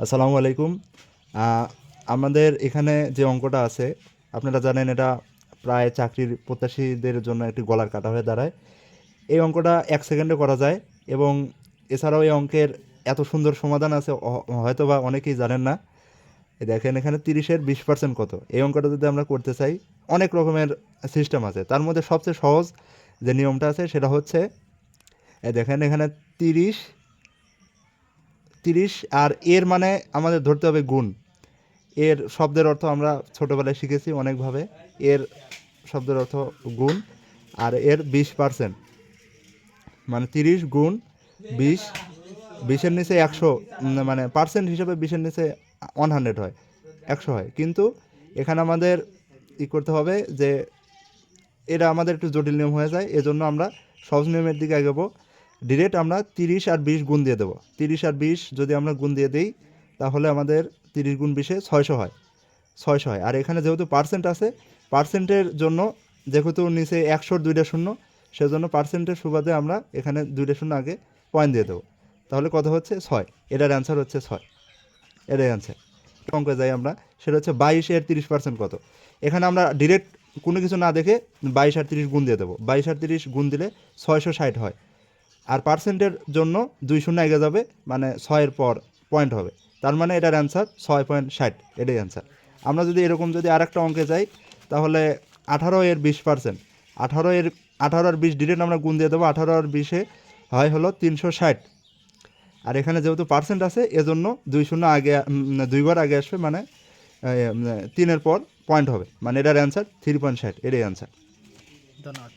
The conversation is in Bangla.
আসসালামু আলাইকুম। আমাদের এখানে যে অঙ্কটা আছে, আপনারা জানেন এটা প্রায় চাকরির প্রত্যাশীদের জন্য একটি গলার কাটা হয়ে দাঁড়ায়। এই অঙ্কটা এক সেকেন্ডে করা যায় এবং এছাড়াও এই অঙ্কের এত সুন্দর সমাধান আছে হয়তো বা অনেকেই জানেন না। দেখেন, এখানে তিরিশের বিশ পার্সেন্ট কত? এই অঙ্কটা যদি আমরা করতে চাই, অনেক রকমের সিস্টেম আছে। তার মধ্যে সবচেয়ে সহজ যে নিয়মটা আছে, সেটা হচ্ছে দেখেন, এখানে তিরিশ তিরিশ, আর এর মানে আমাদের ধরতে হবে গুণ। এর শব্দের অর্থ আমরা ছোটোবেলায় শিখেছি অনেকভাবে। এর শব্দের অর্থ গুণ, আর এর বিশ পার্সেন্ট মানে তিরিশ গুণ বিশ, বিশের নিচে একশো মানে পার্সেন্ট হিসেবে বিশের নিচে ওয়ান হান্ড্রেড হয়, একশো হয়। কিন্তু এখানে আমাদের ই করতে হবে যে, এটা আমাদের একটু জটিল নিয়ম হয়ে যায়, এজন্য আমরা সহজ নিয়মের দিকে এগোবো। ডিরেক্ট আমরা তিরিশ আর বিশ গুণ দিয়ে দেবো। তিরিশ আর বিশ যদি আমরা গুণ দিয়ে দিই, তাহলে আমাদের তিরিশ গুণ বিশে ছয়শো হয়। ছয়শো হয়। আর এখানে যেহেতু পার্সেন্ট আছে পার্সেন্টের জন্য যেহেতু নিচে একশোর দুইটা শূন্য, সেজন্য পার্সেন্টের সুবাদে আমরা এখানে দুইটা শূন্য আগে পয়েন্ট দিয়ে দেবো। তাহলে কত হচ্ছে? ছয়। এটার অ্যান্সার হচ্ছে ছয়। এটাই অ্যান্সার অঙ্কে যাই আমরা, সেটা হচ্ছে বাইশ এর তিরিশ পার্সেন্ট কত? এখানে আমরা ডিরেক্ট কোনো কিছু না দেখে বাইশ আর তিরিশ গুণ দিয়ে দেবো। বাইশ আর তিরিশ গুণ দিলে ছয়শো ষাট হয়। আর পার্সেন্টের জন্য দুই শূন্য এগে যাবে মানে ছয়ের পর পয়েন্ট হবে। তার মানে এটার অ্যান্সার ছয় পয়েন্ট ষাট, এটাই অ্যান্সার আমরা যদি এরকম যদি আর একটা অঙ্কে যাই, তাহলে আঠারো এর বিশ পার্সেন্ট আঠারো এর, আঠারো আর বিশ ডিরেক্ট আমরা গুণ দিয়ে দেবো, আঠারো আর বিশে হয় হলো তিনশো ষাট। আর এখানে যেহেতু পার্সেন্ট আছে, এজন্য দুই শূন্য আগে দুইবার আগে আসবে মানে তিনের পর পয়েন্ট হবে। মানে এটার অ্যান্সার থ্রি পয়েন্ট ষাট, এটাই অ্যান্সার ধন্যবাদ।